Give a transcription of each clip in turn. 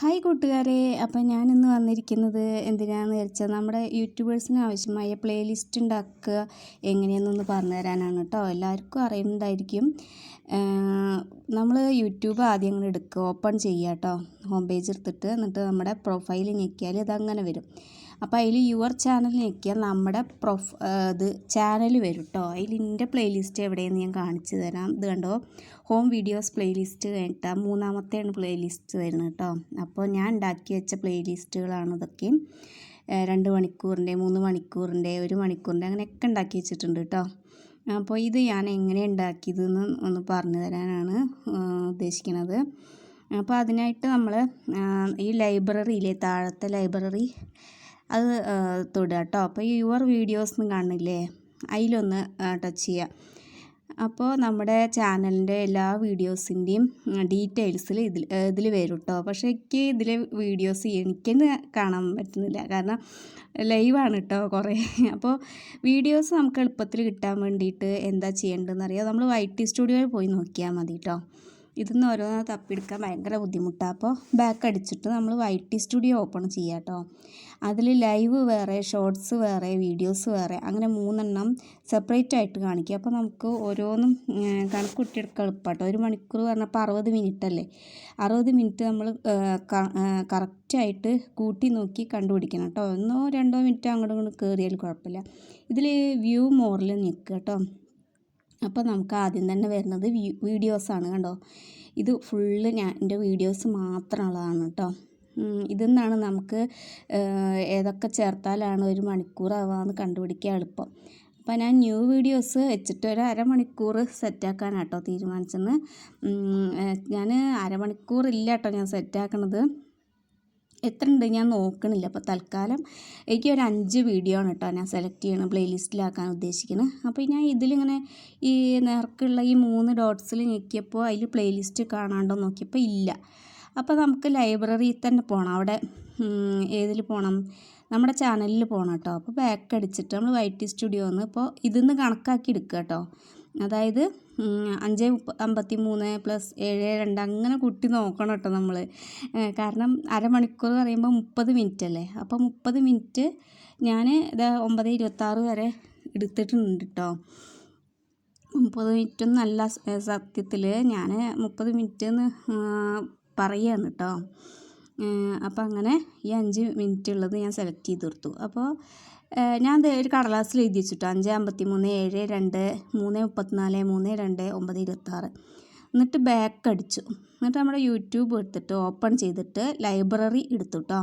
Hi കൂട്ടുകാരെ അപ്പം ഞാനിന്ന് വന്നിരിക്കുന്നത് എന്തിനാണെന്ന് വെച്ചാൽ നമ്മുടെ യൂട്യൂബേഴ്സിന് ആവശ്യമായ പ്ലേലിസ്റ്റ് ഉണ്ടാക്കുക എങ്ങനെയെന്നൊന്ന് പറഞ്ഞു തരാനാണ് കേട്ടോ. എല്ലാവർക്കും അറിയുന്നതായിരിക്കും നമ്മൾ യൂട്യൂബ് ആദ്യം അങ്ങനെ എടുക്കുക ഓപ്പൺ ചെയ്യുക കേട്ടോ. ഹോം പേജ് എടുത്തിട്ട് എന്നിട്ട് നമ്മുടെ പ്രൊഫൈൽ ഞെക്കിയാൽ ഇതങ്ങനെ വരും. അപ്പോൾ അതിൽ യുവർ ചാനൽ ഞെക്കിയാൽ നമ്മുടെ പ്രൊഫ് ഇത് ചാനൽ വരും കേട്ടോ അതിൽ എന്റെ പ്ലേലിസ്റ്റ് എവിടെയെന്ന് ഞാൻ കാണിച്ചു തരാം. ഇത് കണ്ടോ? ഹോം വീഡിയോസ് പ്ലേലിസ്റ്റ് കഴിഞ്ഞിട്ട് മൂന്നാമത്തെയാണ് പ്ലേലിസ്റ്റ് വരുന്നത് കേട്ടോ അപ്പോൾ ഞാൻ ഉണ്ടാക്കി വെച്ച പ്ലേലിസ്റ്റുകളാണ് ഇതൊക്കെ. രണ്ട് മണിക്കൂറിന്റെ മൂന്ന് മണിക്കൂറിന്റെ ഒരു മണിക്കൂറിന്റെ അങ്ങനെയൊക്കെ ഉണ്ടാക്കി വെച്ചിട്ടുണ്ട് കേട്ടോ അപ്പോൾ ഇത് ഞാൻ എങ്ങനെ ഉണ്ടാക്കിയതെന്ന് ഒന്ന് പറഞ്ഞു തരാനാണ് ഉദ്ദേശിക്കുന്നത് അപ്പോൾ അതിനായിട്ട് നമ്മൾ ഈ ലൈബ്രറിയിലെ താഴത്തെ ലൈബ്രറി അത് തൊടുക കേട്ടോ. അപ്പോൾ യുവർ വീഡിയോസ് എന്ന് കാണില്ലേ? അതിലൊന്ന് ടച്ച് ചെയ്യുക അപ്പോൾ നമ്മുടെ ചാനലിന്റെ എല്ലാ വീഡിയോസിന്റെയും ഡീറ്റെയിൽസിൽ ഇതിൽ ഇതിൽ വരും കേട്ടോ. പക്ഷേ എനിക്ക് ഇതിൽ വീഡിയോസ് എനിക്കെന്ന് കാണാൻ പറ്റുന്നില്ല. കാരണം ലൈവാണ് കേട്ടോ കുറേ. അപ്പോൾ വീഡിയോസ് നമുക്ക് എളുപ്പത്തിൽ കിട്ടാൻ വേണ്ടിയിട്ട് എന്താ ചെയ്യേണ്ടതെന്ന് അറിയാം നമ്മൾ വൈ ടി സ്റ്റുഡിയോയിൽ പോയി നോക്കിയാൽ മതി കേട്ടോ. ഇതിന്ന് ഓരോന്ന് തപ്പിയെടുക്കാൻ ഭയങ്കര ബുദ്ധിമുട്ടാണ് അപ്പോൾ ബാക്ക് അടിച്ചിട്ട് നമ്മൾ വൈ ടി സ്റ്റുഡിയോ ഓപ്പൺ ചെയ്യാം കേട്ടോ. അതിൽ ലൈവ് വേറെ ഷോർട്സ് വേറെ വീഡിയോസ് വേറെ അങ്ങനെ മൂന്നെണ്ണം സെപ്പറേറ്റ് ആയിട്ട് കാണിക്കുക അപ്പോൾ നമുക്ക് ഓരോന്നും കണക്ക് കുട്ടിയെടുക്കാൻ എളുപ്പമാട്ടോ ഒരു മണിക്കൂർ പറഞ്ഞപ്പോൾ അറുപത് മിനിറ്റ് അല്ലേ? അറുപത് മിനിറ്റ് നമ്മൾ കറക്റ്റായിട്ട് കൂട്ടി നോക്കി കണ്ടുപിടിക്കണം കേട്ടോ. ഒന്നോ രണ്ടോ മിനിറ്റ് അങ്ങോട്ടും ഇങ്ങോട്ടും കയറിയാൽ കുഴപ്പമില്ല. ഇതിൽ വ്യൂ മോറിൽ നിൽക്കുക കേട്ടോ. അപ്പോൾ നമുക്ക് ആദ്യം തന്നെ വരുന്നത് വീഡിയോസാണ് കണ്ടോ? ഇത് ഫുള്ള് ഞാൻ എന്റെ വീഡിയോസ് മാത്രമുള്ളതാണ് കേട്ടോ. ഇതിൽ നിന്നാണ് നമുക്ക് ഏതൊക്കെ ചേർത്താലാണ് ഒരു മണിക്കൂറാവാന്ന് കണ്ടുപിടിക്കാൻ എളുപ്പം. അപ്പോൾ ഞാൻ ന്യൂ വീഡിയോസ് വെച്ചിട്ട് ഒരു അരമണിക്കൂർ സെറ്റാക്കാനാണ് കേട്ടോ തീരുമാനിച്ചെന്ന് ഞാൻ അരമണിക്കൂറില്ല കേട്ടോ ഞാൻ സെറ്റാക്കണത്. എത്ര ഉണ്ട് ഞാൻ നോക്കണില്ല. അപ്പോൾ തൽക്കാലം എനിക്ക് ഒരു അഞ്ച് വീഡിയോ ആണ് കേട്ടോ ഞാൻ സെലക്ട് ചെയ്യണം പ്ലേലിസ്റ്റിലാക്കാൻ ഉദ്ദേശിക്കുന്നത് അപ്പോൾ ഞാൻ ഇതിലിങ്ങനെ ഈ നേർക്കുള്ള ഈ മൂന്ന് ഡോട്ട്സിൽ ഞെക്കിയപ്പോൾ അതിൽ പ്ലേലിസ്റ്റ് കാണാണ്ടോ നോക്കിയപ്പോൾ ഇല്ല. അപ്പോൾ നമുക്ക് ലൈബ്രറിയിൽ തന്നെ പോകണം അവിടെ ഏതിൽ പോകണം നമ്മുടെ ചാനലിൽ പോകണം കേട്ടോ. അപ്പോൾ ബാക്ക് അടിച്ചിട്ട് നമ്മൾ വൈറ്റ് സ്റ്റുഡിയോ എന്ന് ഇപ്പോൾ ഇതിന്ന് കണക്കാക്കി എടുക്കുക കേട്ടോ. അതായത് അഞ്ച് അമ്പത്തി മൂന്ന് പ്ലസ് ഏഴ് രണ്ട് അങ്ങനെ കുട്ടി നോക്കണം കേട്ടോ നമ്മൾ കാരണം അരമണിക്കൂർ പറയുമ്പോൾ മുപ്പത് മിനിറ്റ് അല്ലേ? അപ്പോൾ മുപ്പത് മിനിറ്റ് ഞാൻ ഇത് ഒമ്പത് ഇരുപത്താറ് വരെ എടുത്തിട്ടുണ്ട് കേട്ടോ. മുപ്പത് മിനിറ്റ് നല്ല സത്യത്തിൽ ഞാൻ മുപ്പത് മിനിറ്റ് പറയുകയാണ് കേട്ടോ അപ്പോൾ അങ്ങനെ ഈ അഞ്ച് മിനിറ്റ് ഉള്ളത് ഞാൻ സെലക്ട് ചെയ്ത് കൊടുത്തു. അപ്പോൾ ഞാൻ ഒരു കടലാസിൽ എഴുതി വെച്ചിട്ടോ. അഞ്ച് അമ്പത്തി മൂന്ന് ഏഴ് രണ്ട് മൂന്ന് മുപ്പത്തിനാല് മൂന്ന് രണ്ട് ഒമ്പത് ഇരുപത്താറ് എന്നിട്ട് ബാക്ക് അടിച്ചു. എന്നിട്ട് നമ്മുടെ യൂട്യൂബ് എടുത്തിട്ട് ഓപ്പൺ ചെയ്തിട്ട് ലൈബ്രറി എടുത്തു കേട്ടോ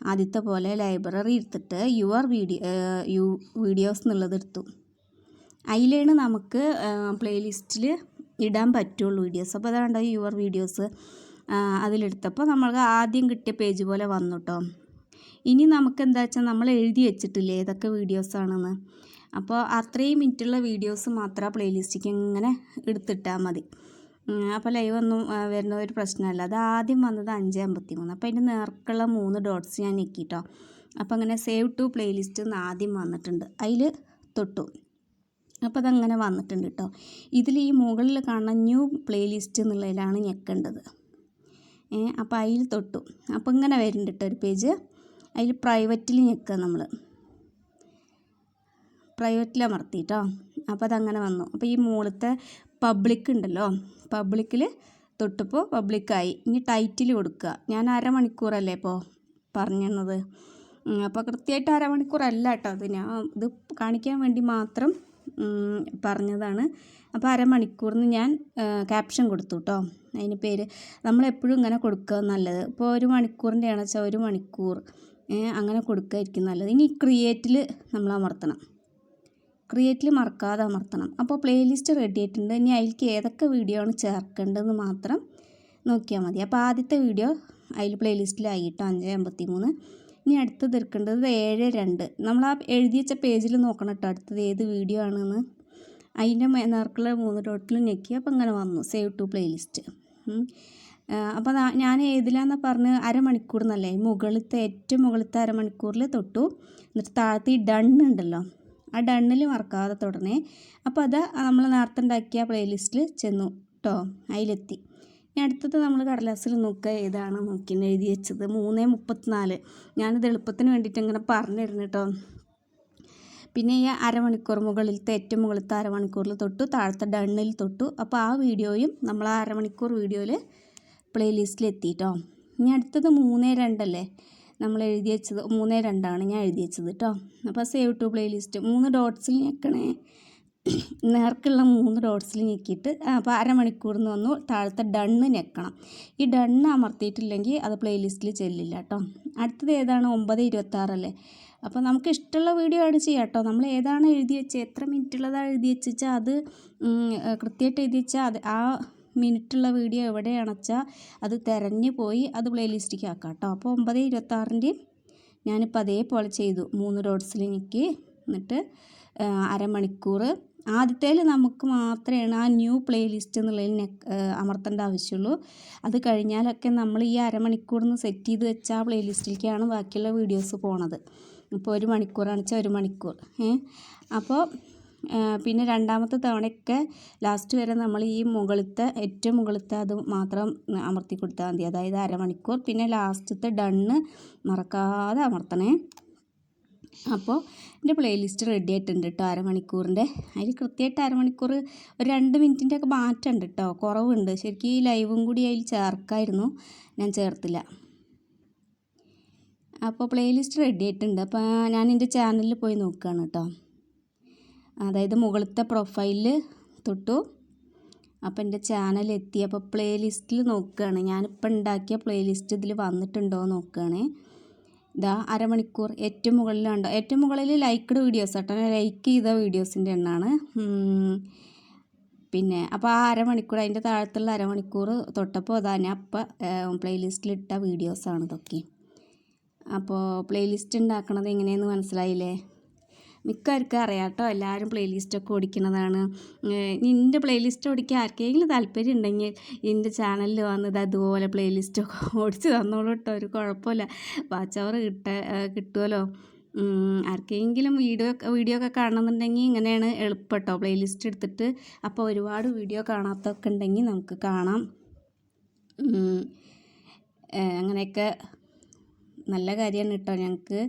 ആദ്യത്തെ പോലെ ലൈബ്രറി എടുത്തിട്ട് യുവർ വീഡിയോ യു വീഡിയോസ് എന്നുള്ളത് എടുത്തു. അതിലാണ് നമുക്ക് പ്ലേലിസ്റ്റിൽ ഇടാൻ പറ്റുള്ളൂ വീഡിയോസ് അപ്പോൾ അതാണ്ടോ യുവർ വീഡിയോസ് അതിലെടുത്തപ്പോൾ നമ്മൾക്ക് ആദ്യം കിട്ടിയ പേജ് പോലെ വന്നു കേട്ടോ ഇനി നമുക്ക് എന്താ വെച്ചാൽ നമ്മൾ എഴുതി വെച്ചിട്ടില്ലേ ഏതൊക്കെ വീഡിയോസാണെന്ന് അപ്പോൾ അത്രയും മിനിറ്റുള്ള വീഡിയോസ് മാത്രം ആ പ്ലേലിസ്റ്റിക്ക് ഇങ്ങനെ എടുത്തിട്ടാൽ മതി. അപ്പോൾ ലൈവ് ഒന്നും വരുന്ന ഒരു പ്രശ്നമല്ല. അത് ആദ്യം വന്നത് അഞ്ച് അമ്പത്തി മൂന്ന് അപ്പോൾ അതിന്റെ നേർക്കുള്ള മൂന്ന് ഡോട്ട്സ് ഞാൻ ഞെക്കിട്ടോ അപ്പോൾ അങ്ങനെ സേവ് ടു പ്ലേലിസ്റ്റ് എന്ന് ആദ്യം വന്നിട്ടുണ്ട്. അതിൽ തൊട്ടു. അപ്പോൾ അതങ്ങനെ വന്നിട്ടുണ്ട് കേട്ടോ ഇതിൽ ഈ മുകളിൽ കാണുന്ന ന്യൂ പ്ലേലിസ്റ്റ് എന്നുള്ളതിലാണ് ഞെക്കേണ്ടത്. അപ്പോൾ അതിൽ തൊട്ടു. അപ്പോൾ ഇങ്ങനെ വരുന്നുണ്ട് കേട്ടോ ഒരു പേജ്. അതിൽ പ്രൈവറ്റിൽ ഞെക്കുക നമ്മൾ പ്രൈവറ്റിൽ അമർത്തി കേട്ടോ അപ്പോൾ അതങ്ങനെ വന്നു. അപ്പോൾ ഈ മുകളിലത്തെ പബ്ലിക് ഉണ്ടല്ലോ. പബ്ലിക്കിൽ തൊട്ടപ്പോൾ പബ്ലിക്കായി. ഇനി ടൈറ്റിൽ കൊടുക്കുക ഞാൻ അരമണിക്കൂറല്ലേ ഇപ്പോൾ പറഞ്ഞത് അപ്പോൾ കൃത്യമായിട്ട് അരമണിക്കൂറല്ല കേട്ടോ. അത് ഞാൻ ഇത് കാണിക്കാൻ വേണ്ടി മാത്രം പറഞ്ഞതാണ്. അപ്പോൾ അരമണിക്കൂറിന് ഞാൻ ക്യാപ്ഷൻ കൊടുത്തു കേട്ടോ അതിന് പേര് നമ്മളെപ്പോഴും ഇങ്ങനെ കൊടുക്കുക നല്ലത്. ഇപ്പോൾ ഒരു മണിക്കൂറിന്റെ ആണെന്ന് വെച്ചാൽ ഒരു മണിക്കൂർ അങ്ങനെ കൊടുക്കുകയായിരിക്കും നല്ലത്. ഇനി ക്രിയേറ്റിൽ നമ്മൾ അമർത്തണം. ക്രിയേറ്റിൽ മറക്കാതെ അമർത്തണം. അപ്പോൾ പ്ലേലിസ്റ്റ് റെഡി ആയിട്ടുണ്ട്. ഇനി അതിലേക്ക് ഏതൊക്കെ വീഡിയോ ആണ് ചേർക്കേണ്ടതെന്ന് മാത്രം നോക്കിയാൽ മതി. അപ്പോൾ ആദ്യത്തെ വീഡിയോ അതിൽ പ്ലേലിസ്റ്റിലായി കേട്ടോ അഞ്ച് അമ്പത്തി മൂന്ന് ഇനി അടുത്ത് തീർക്കേണ്ടത് ഏഴ് രണ്ട്. നമ്മൾ ആ എഴുതി വെച്ച പേജിൽ നോക്കണം കേട്ടോ അടുത്തത് ഏത് വീഡിയോ ആണെന്ന്. അതിന്റെ നേർക്കുള്ള മൂന്ന് ഡോട്ടിൽ ഞെക്കി അപ്പോൾ അങ്ങനെ വന്നു. Save to playlist. അപ്പോൾ ഞാൻ ഏതിലാന്ന് പറഞ്ഞ് അരമണിക്കൂർ എന്നല്ലേ മുകളിലത്തെ ഏറ്റവും മുകളിലത്തെ അരമണിക്കൂറിൽ തൊട്ടു. എന്നിട്ട് താഴത്ത് ഈ ഡണ്ണുണ്ടല്ലോ ആ ഡണ്ണിൽ മറക്കാതെ തുടരണേ അപ്പോൾ അത് നമ്മൾ നേരത്തെ ഉണ്ടാക്കിയ പ്ലേലിസ്റ്റിൽ ചെന്നു കേട്ടോ അതിലെത്തി. അടുത്തത് നമ്മൾ കടലാസിൽ നോക്കുക ഏതാണ് നോക്കി എഴുതി വെച്ചത്. മൂന്ന് മുപ്പത്തിനാല്. ഞാനിത് എളുപ്പത്തിന് വേണ്ടിയിട്ട് ഇങ്ങനെ പറഞ്ഞു തരുന്നു കേട്ടോ. പിന്നെ ഈ അരമണിക്കൂർ മുകളിലത്തെ ഏറ്റവും മുകളിലത്തെ അരമണിക്കൂറിൽ തൊട്ടു താഴത്തെ ഡണ്ണിൽ തൊട്ടു. അപ്പോൾ ആ വീഡിയോയും നമ്മൾ ആ അരമണിക്കൂർ വീഡിയോയിൽ പ്ലേലിസ്റ്റിൽ എത്തിയിട്ടോ ഇനി അടുത്തത് മൂന്ന് രണ്ടല്ലേ? നമ്മൾ എഴുതി വെച്ചത് മൂന്ന് രണ്ടാണ് ഞാൻ എഴുതി വെച്ചത് കേട്ടോ. അപ്പോൾ സേവ് ടു പ്ലേലിസ്റ്റ് മൂന്ന് ഡോട്ട്സിൽ ഞെക്കണേ. നേർക്കുള്ള മൂന്ന് ഡോട്ട്സിൽ ഞെക്കിയിട്ട് അപ്പോൾ അരമണിക്കൂറിന് വന്നു. താഴത്തെ ഡണ്ണ് ഞെക്കണം. ഈ ഡണ്ണ് അമർത്തിയിട്ടില്ലെങ്കിൽ അത് പ്ലേലിസ്റ്റിൽ ചെല്ലില്ല കേട്ടോ അടുത്തത് ഏതാണ്? ഒമ്പത് ഇരുപത്താറല്ലേ അപ്പോൾ നമുക്ക് ഇഷ്ടമുള്ള വീഡിയോ ആണ് ചെയ്യുക കേട്ടോ നമ്മൾ ഏതാണ് എഴുതി വെച്ചത് എത്ര മിനിറ്റ് മിനിറ്റുള്ളതാണ് എഴുതി വെച്ചാൽ അത് കൃത്യമായിട്ട് എഴുതി വെച്ചാൽ അത് ആ മിനിറ്റുള്ള വീഡിയോ എവിടെയാണെന്ന് വെച്ചാൽ അത് തിരഞ്ഞു പോയി അത് പ്ലേലിസ്റ്റിലേക്ക് ആക്കാം കേട്ടോ അപ്പോൾ ഒമ്പത് ഇരുപത്താറിന്റെയും ഞാനിപ്പോൾ അതേപോലെ ചെയ്തു. മൂന്ന് ഡോട്ട്സിൽ ഞെക്കി. എന്നിട്ട് അരമണിക്കൂർ ആദ്യത്തേൽ നമുക്ക് മാത്രമാണ് ആ ന്യൂ പ്ലേലിസ്റ്റ് എന്നുള്ളതിൽ അമർത്തേണ്ട ആവശ്യമുള്ളൂ അത് കഴിഞ്ഞാലൊക്കെ നമ്മൾ ഈ അരമണിക്കൂറിന്ന് സെറ്റ് ചെയ്ത് വെച്ച ആ പ്ലേലിസ്റ്റിലേക്കാണ് ബാക്കിയുള്ള വീഡിയോസ് പോണത്. ഇപ്പോൾ ഒരു മണിക്കൂറാണ് വെച്ചാൽ ഒരു മണിക്കൂർ. അപ്പോൾ പിന്നെ രണ്ടാമത്തെ തവണയൊക്കെ ലാസ്റ്റ് വരെ നമ്മൾ ഈ മുകളിലത്തെ ഏറ്റവും മുകളിലത്തെ അത് മാത്രം അമർത്തി കൊടുത്താൽ മതി. അതായത് അരമണിക്കൂർ പിന്നെ ലാസ്റ്റത്തെ ഡണ്ണ് മറക്കാതെ അമർത്തണേ. അപ്പോൾ എന്റെ പ്ലേലിസ്റ്റ് റെഡി ആയിട്ടുണ്ട് കേട്ടോ അരമണിക്കൂറിന്റെ. അതിൽ കൃത്യമായിട്ട് അരമണിക്കൂർ ഒരു രണ്ട് മിനിറ്റിന്റെ ഒക്കെ മാറ്റമുണ്ട് കേട്ടോ കുറവുണ്ട്. ശരിക്കും ഈ ലൈവും കൂടി അതിൽ ചേർക്കായിരുന്നു ഞാൻ ചേർത്തില്ല. അപ്പോൾ പ്ലേലിസ്റ്റ് റെഡി ആയിട്ടുണ്ട്. അപ്പോൾ ഞാൻ എന്റെ ചാനലിൽ പോയി നോക്കുകയാണ് കേട്ടോ അതായത് മുകളിലത്തെ പ്രൊഫൈലിൽ തൊട്ടു അപ്പോൾ എന്റെ ചാനൽ എത്തി. അപ്പോൾ പ്ലേലിസ്റ്റിൽ നോക്കുകയാണ് ഞാനിപ്പോൾ ഉണ്ടാക്കിയ പ്ലേലിസ്റ്റ് ഇതിൽ വന്നിട്ടുണ്ടോ നോക്കുകയാണ് ഇതാ അരമണിക്കൂർ ഏറ്റവും മുകളിലുണ്ട് ഏറ്റവും മുകളിൽ ലൈക്ക്ഡ് വീഡിയോസ് കേട്ടോ. ലൈക്ക് ചെയ്ത വീഡിയോസിന്റെ എണ്ണമാണ് പിന്നെ അപ്പോൾ ആ അരമണിക്കൂർ അതിന്റെ താഴത്തുള്ള അരമണിക്കൂർ തൊട്ടപ്പോൾ അതാ ഞാൻ അപ്പം പ്ലേലിസ്റ്റിലിട്ട വീഡിയോസാണ് ഇതൊക്കെ. അപ്പോൾ പ്ലേലിസ്റ്റ് ഉണ്ടാക്കണത് എങ്ങനെയെന്ന് മനസ്സിലായില്ലേ? മിക്കവർക്കും അറിയാട്ടോ. എല്ലാവരും പ്ലേലിസ്റ്റൊക്കെ ഓടിക്കുന്നതാണ്. നിന്റെ പ്ലേലിസ്റ്റ് ഓടിക്കാൻ ആർക്കെങ്കിലും താല്പര്യം ഉണ്ടെങ്കിൽ എന്റെ ചാനലിൽ വന്നത് അതുപോലെ പ്ലേലിസ്റ്റൊക്കെ ഓടിച്ച് തന്നോളൂ കേട്ടോ ഒരു കുഴപ്പമില്ല. വാച്ച് അവർ കിട്ട കിട്ടുമല്ലോ ആർക്കെങ്കിലും വീഡിയോ വീഡിയോ ഒക്കെ കാണണമെന്നുണ്ടെങ്കിൽ ഇങ്ങനെയാണ് എളുപ്പട്ടോ. പ്ലേലിസ്റ്റ് എടുത്തിട്ട് അപ്പോൾ ഒരുപാട് വീഡിയോ കാണാത്തൊക്കെ ഉണ്ടെങ്കിൽ നമുക്ക് കാണാം. അങ്ങനെയൊക്കെ നല്ല കാര്യമാണ് കേട്ടോ ഞങ്ങൾക്ക്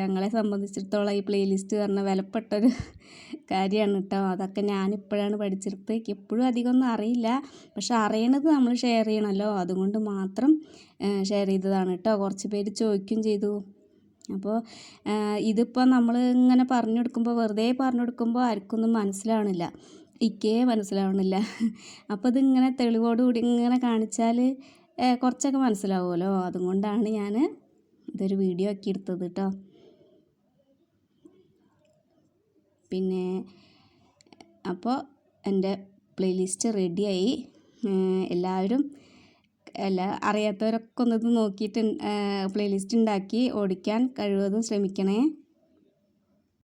ഞങ്ങളെ സംബന്ധിച്ചിടത്തോളം ഈ പ്ലേലിസ്റ്റ് പറഞ്ഞാൽ വിലപ്പെട്ടൊരു കാര്യമാണ് കേട്ടോ അതൊക്കെ ഞാനിപ്പോഴാണ് പഠിച്ചെടുത്ത് എനിക്ക് എപ്പോഴും അധികമൊന്നും അറിയില്ല. പക്ഷെ അറിയണത് നമ്മൾ ഷെയർ ചെയ്യണമല്ലോ. അതുകൊണ്ട് മാത്രം ഷെയർ ചെയ്തതാണ് കേട്ടോ കുറച്ച് പേര് ചോദിക്കുകയും ചെയ്തു. അപ്പോൾ ഇതിപ്പോൾ നമ്മൾ ഇങ്ങനെ പറഞ്ഞു കൊടുക്കുമ്പോൾ വെറുതെ പറഞ്ഞു കൊടുക്കുമ്പോൾ ആർക്കൊന്നും മനസ്സിലാവണില്ല. ഇക്കേ മനസ്സിലാവണില്ല. അപ്പോൾ ഇതിങ്ങനെ തെളിവോടുകൂടി ഇങ്ങനെ കാണിച്ചാൽ കുറച്ചൊക്കെ മനസ്സിലാവുമല്ലോ. അതുകൊണ്ടാണ് ഞാൻ ഇതൊരു വീഡിയോ ആക്കി എടുത്തത് കേട്ടോ പിന്നെ അപ്പോൾ എന്റെ പ്ലേലിസ്റ്റ് റെഡിയായി എല്ലാവരും എല്ലാ അറിയാത്തവരൊക്കെ ഒന്നത് നോക്കിയിട്ട് പ്ലേലിസ്റ്റ് ഉണ്ടാക്കി ഓടിക്കാൻ കഴിവതും ശ്രമിക്കണേ.